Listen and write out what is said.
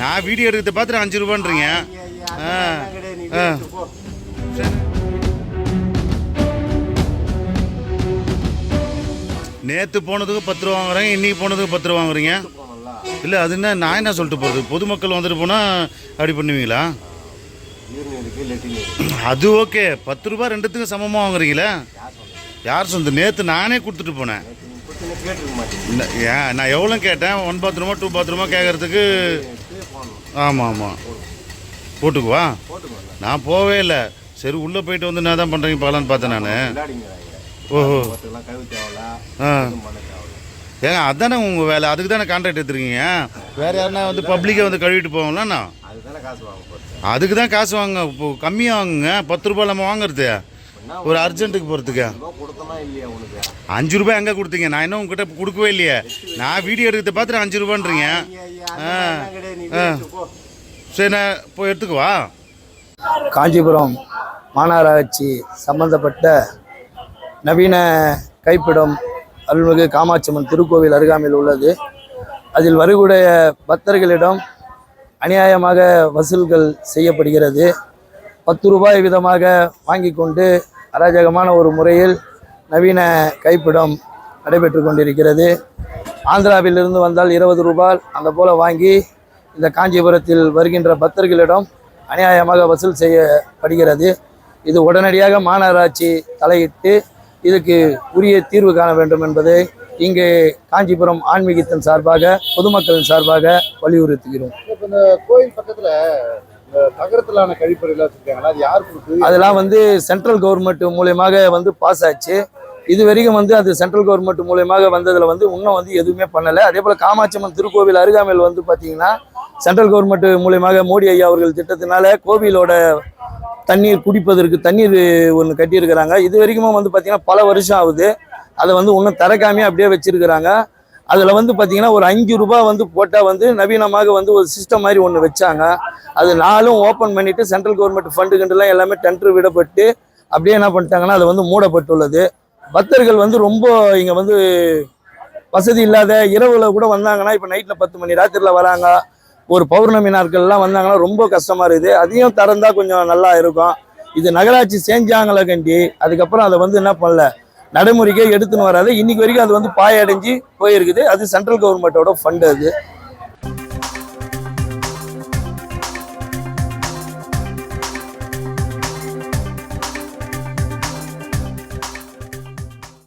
நான் வீடியோ எடுக்கிறத பார்த்துட்டு அஞ்சு ரூபான்றீங்க. ஆ ஆ. நேற்று போனதுக்கு பத்து ரூபா வாங்குறாங்க இன்னைக்கு போனதுக்கு பத்து ரூபா வாங்குறீங்க? இல்லை அது என்ன நான் என்ன சொல்லிட்டு போகிறது பொதுமக்கள் வந்துட்டு போனால் அப்படி பண்ணுவீங்களா? அது ஓகே. பத்து ரூபா ரெண்டுத்துக்கும் சமமாக வாங்குறீங்களா? யார் சொந்த நேற்று நானே கொடுத்துட்டு போனேன். ஏன் நான் எவ்வளோ கேட்டேன்? ஒன் பாத்ரூமா டூ பாத்ரூமா கேட்கறதுக்கு ஆமாம். ஆமாம் போட்டுக்குவா? நான் போவே இல்லை. சரி உள்ளே போயிட்டு வந்து நான் தான் பண்ணுறீங்க பார்க்கலான்னு பார்த்தேன் நான். ஓஹோ. ஆ. ஏங்க அதானே உங்கள் வேலை? அதுக்கு தானே கான்ட்ராக்ட் எடுத்துருக்கீங்க? வேறு யாருன்னா வந்து பப்ளிக்கை வந்து கழுவிட்டு போகிறது அதுக்கு தான் காசு வாங்க இப்போ கம்மியாக வாங்குங்க. பத்து ரூபாய் நம்ம வாங்குறது. ஒரு அர்ஜென்ட்டுக்கு போகிறதுக்கு அஞ்சு ரூபாய் எங்கே கொடுத்தீங்க? நான் இன்னும் உங்ககிட்ட கொடுக்கவே இல்லையே. நான் வீடியோ எடுக்கிறத பார்த்துட்டு அஞ்சு ரூபான்றீங்க. ஐயா, சரி நான் போய் எடுத்துக்குவா காஞ்சிபுரம் மாநகராட்சி சம்பந்தப்பட்ட நவீன கைப்பிடம் அருள்மிகு காமாட்சியம்மன் திருக்கோவில் அருகாமையில் உள்ளது. அதில் வருகுடைய பக்தர்களிடம் அநியாயமாக வசூல்கள் செய்யப்படுகிறது. பத்து ரூபாய் விதமாக வாங்கி கொண்டு அராஜகமான ஒரு முறையில் நவீன கைப்பிடம் நடைபெற்று கொண்டிருக்கிறது. ஆந்திராவிலிருந்து வந்தால் இருபது ரூபாய் அந்த போல வாங்கி இந்த காஞ்சிபுரத்தில் வருகின்ற பக்தர்களிடம் அநியாயமாக வசூல் செய்யப்படுகிறது. இது உடனடியாக மாநகராட்சி தலையிட்டு இதுக்கு உரிய தீர்வு காண வேண்டும் என்பதை இங்கே காஞ்சிபுரம் ஆன்மீகத்தின் சார்பாக பொதுமக்களின் சார்பாக வலியுறுத்துகிறோம். இந்த கோயில் பக்கத்துல யார் கொடுத்து அதெல்லாம் வந்து சென்ட்ரல் கவர்மெண்ட் மூலியமாக வந்து பாஸ் ஆச்சு. இது வரைக்கும் வந்து அது சென்ட்ரல் கவர்மெண்ட் மூலியமாக வந்ததில் வந்து இன்னும் வந்து எதுவுமே பண்ணலை. அதே போல் காமாட்சியம்மன் திருக்கோவில் அருகாமையில் வந்து பார்த்தீங்கன்னா சென்ட்ரல் கவர்மெண்ட் மூலியமாக மோடி ஐயா அவர்கள் திட்டத்தினால கோவிலோட தண்ணீர் குடிப்பதற்கு தண்ணீர் ஒன்று கட்டியிருக்கிறாங்க. இது வரைக்கும் வந்து பார்த்தீங்கன்னா பல வருஷம் ஆகுது. அதை வந்து இன்னும் திறக்காமே அப்படியே வச்சிருக்கிறாங்க. அதில் வந்து பார்த்தீங்கன்னா ஒரு அஞ்சு ரூபா வந்து போட்டால் வந்து நவீனமாக வந்து ஒரு சிஸ்டம் மாதிரி ஒன்று வச்சாங்க. அது நாளும் ஓப்பன் பண்ணிவிட்டு சென்ட்ரல் கவர்மெண்ட் ஃபண்டு கண்டுலாம் எல்லாமே டெண்டர் விடப்பட்டு அப்படியே என்ன பண்ணிட்டாங்கன்னா அது வந்து மூடப்பட்டுள்ளது. பக்தர்கள் வந்து ரொம்ப இங்கே வந்து வசதி இல்லாத இரவுல கூட வந்தாங்கன்னா இப்போ நைட்டில் பத்து மணி ராத்திரில வராங்க. ஒரு பௌர்ணமி நாட்கள்லாம் வந்தாங்கன்னா ரொம்ப கஷ்டமா இருக்குது. அதையும் திறந்தா கொஞ்சம் நல்லா இருக்கும். இது நகராட்சி செஞ்சாங்களே கண்டி அதுக்கப்புறம் அதை வந்து என்ன பண்ணல நடைமுறைக்கே எடுத்துன்னு வராது. இன்னைக்கு வரைக்கும் அது வந்து பாயடைஞ்சு போயிருக்குது. அது சென்ட்ரல் கவர்மெண்ட்டோட ஃபண்டு அது.